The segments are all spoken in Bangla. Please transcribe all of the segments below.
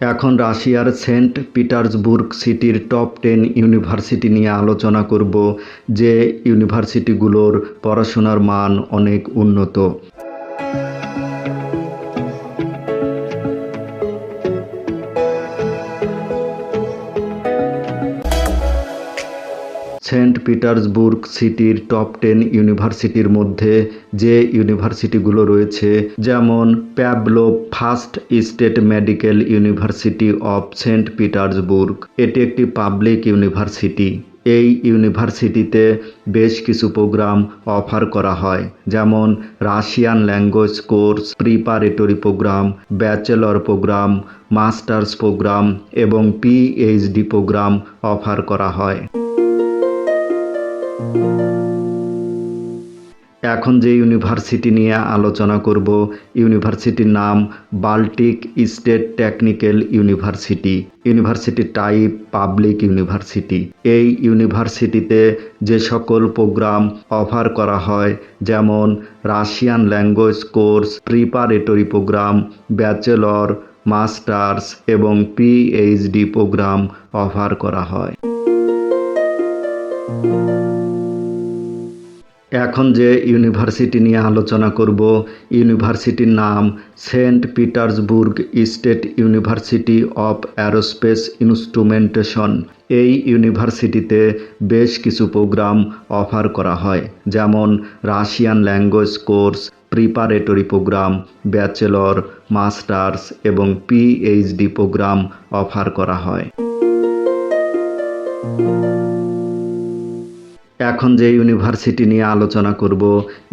এখন রাশিয়ার সেন্ট পিটার্সবুর্গ সিটির টপ টেন ইউনিভার্সিটি নিয়ে আলোচনা করব, যে ইউনিভার্সিটিগুলোর পড়াশোনার মান অনেক উন্নত। সেন্ট পিটার্সবুর্গ সিটির টপ টেন ইউনিভার্সিটির মধ্যে যে ইউনিভার্সিটিগুলো রয়েছে, যেমন Pavlov first state medical university of saint Petersburg. এটি একটি পাবলিক ইউনিভার্সিটি। এই ইউনিভার্সিটিতে বেশ কিছু প্রোগ্রাম অফার করা হয়, যেমন Russian language course, preparatory program, bachelor program, masters program এবং পিএইচডি প্রোগ্রাম অফার করা হয়। এখন যে ইউনিভার্সিটি নিয়ে আলোচনা করব, ইউনিভার্সিটির নাম Baltic state technical university university type public university. এই ইউনিভার্সিটিতে যে সকল প্রোগ্রাম অফার করা হয়, যেমন Russian language course, preparatory program, bachelor, masters এবং পিএইচডি প্রোগ্রাম অফার করা হয়। এখন যে ইউনিভার্সিটি নিয়ে আলোচনা করব, ইউনিভার্সিটির নাম saint Petersburg state university of aerospace instrumentation. এই ইউনিভার্সিটিতে বেশ কিছু প্রোগ্রাম অফার করা হয়, যেমন Russian language course, preparatory program, bachelor, masters এবং পিএইচডি প্রোগ্রাম অফার করা হয়। এখন যে ইউনিভার্সিটি নিয়ে আলোচনা করব,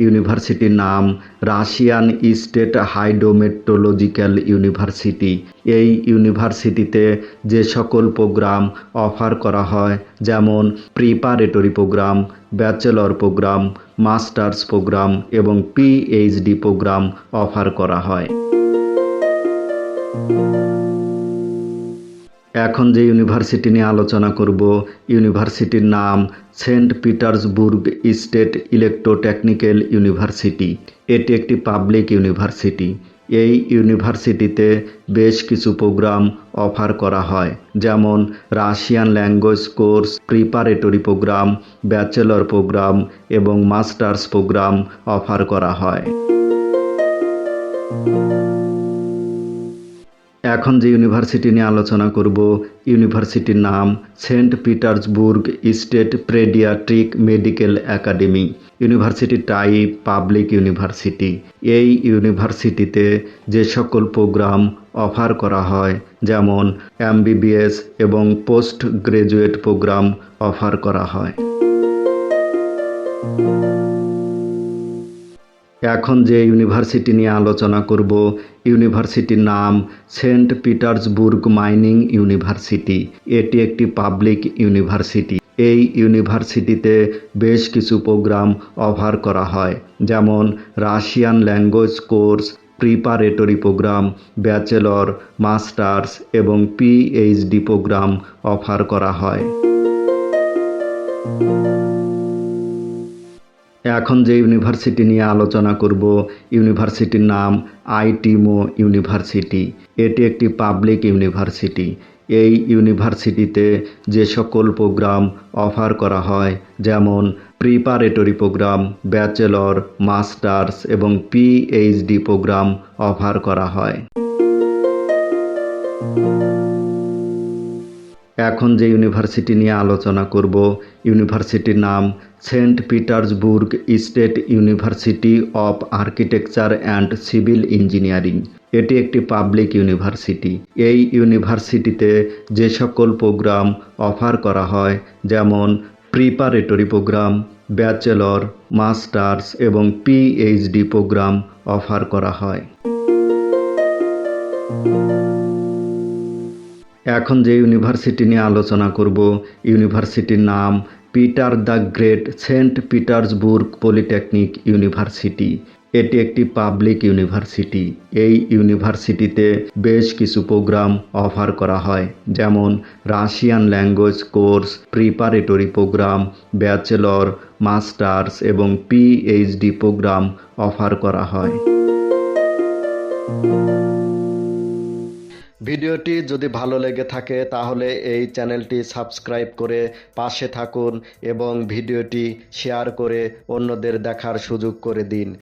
ইউনিভার্সিটির নাম রাশিয়ান স্টেট হাইড্রোমেট্রোলজিক্যাল ইউনিভার্সিটি। এই ইউনিভার্সিটিতে যে সকল প্রোগ্রাম অফার করা হয়, যেমন preparatory program, bachelor program, masters program এবং পিএইচডি প্রোগ্রাম অফার করা হয়। এখন যে ইউনিভার্সিটি নিয়ে আলোচনা করব, ইউনিভার্সিটির নাম saint Petersburg state electrotechnical university. এটি একটি পাবলিক ইউনিভার্সিটি। এই ইউনিভার্সিটিতে বেশ কিছু প্রোগ্রাম অফার করা হয়, যেমন Russian language course, preparatory program, bachelor program এবং মাস্টার্স প্রোগ্রাম অফার করা হয়। এখন যে ইউনিভার্সিটি নিয়ে আলোচনা করব, ইউনিভার্সিটির নাম saint Petersburg state pediatric medical academy. University type, public university. এই ইউনিভার্সিটিতে যে সকল প্রোগ্রাম অফার করা হয়, যেমন এমবিবিএস এবং পোস্ট গ্রাজুয়েট প্রোগ্রাম অফার করা হয়। এখন যে ইউনিভার্সিটি নিয়ে আলোচনা করব, ইউনিভার্সিটির নাম সেন্ট পিটার্সবুর্গ মাইনিং ইউনিভার্সিটি। এটি একটি পাবলিক ইউনিভার্সিটি। এই ইউনিভার্সিটিতে বেশ কিছু প্রোগ্রাম অফার করা হয়, যেমন Russian language course, preparatory program, bachelor, masters এবং পিএইচডি প্রোগ্রাম অফার করা হয়। এখন যে ইউনিভার্সিটি নিয়ে আলোচনা করব, ইউনিভার্সিটির নাম আইটিমো ইউনিভার্সিটি। এটি একটি পাবলিক ইউনিভার্সিটি। এই ইউনিভার্সিটিতে যে সকল প্রোগ্রাম অফার করা হয়, যেমন প্রিপারেটরি প্রোগ্রাম, ব্যাচেলর, মাস্টার্স এবং পিএইচডি প্রোগ্রাম অফার করা হয়। এখন যে ইউনিভার্সিটি নিয়ে আলোচনা করব, ইউনিভার্সিটির নাম saint Petersburg state university of architecture and civil engineering. এটি একটি পাবলিক ইউনিভার্সিটি। এই ইউনিভার্সিটিতে যে সকল প্রোগ্রাম অফার করা হয়, যেমন প্রিপারেটরি প্রোগ্রাম, ব্যাচেলর, মাস্টার্স এবং পিএইচডি প্রোগ্রাম অফার করা হয়। এখন যে ইউনিভার্সিটি নিয়ে আলোচনা করব, ইউনিভার্সিটির নাম Peter the great saint Petersburg polytechnic university. এটি একটি পাবলিক ইউনিভার্সিটি। এই ইউনিভার্সিটিতে বেশ কিছু প্রোগ্রাম অফার করা হয়, যেমন Russian language course, preparatory program, bachelor, masters এবং পিএইচডি প্রোগ্রাম অফার করা হয়। ভিডিওটি যদি ভালো লেগে থাকে, তাহলে এই চ্যানেলটি সাবস্ক্রাইব করে পাশে থাকুন এবং ভিডিওটি শেয়ার করে অন্যদের দেখার সুযোগ করে দিন।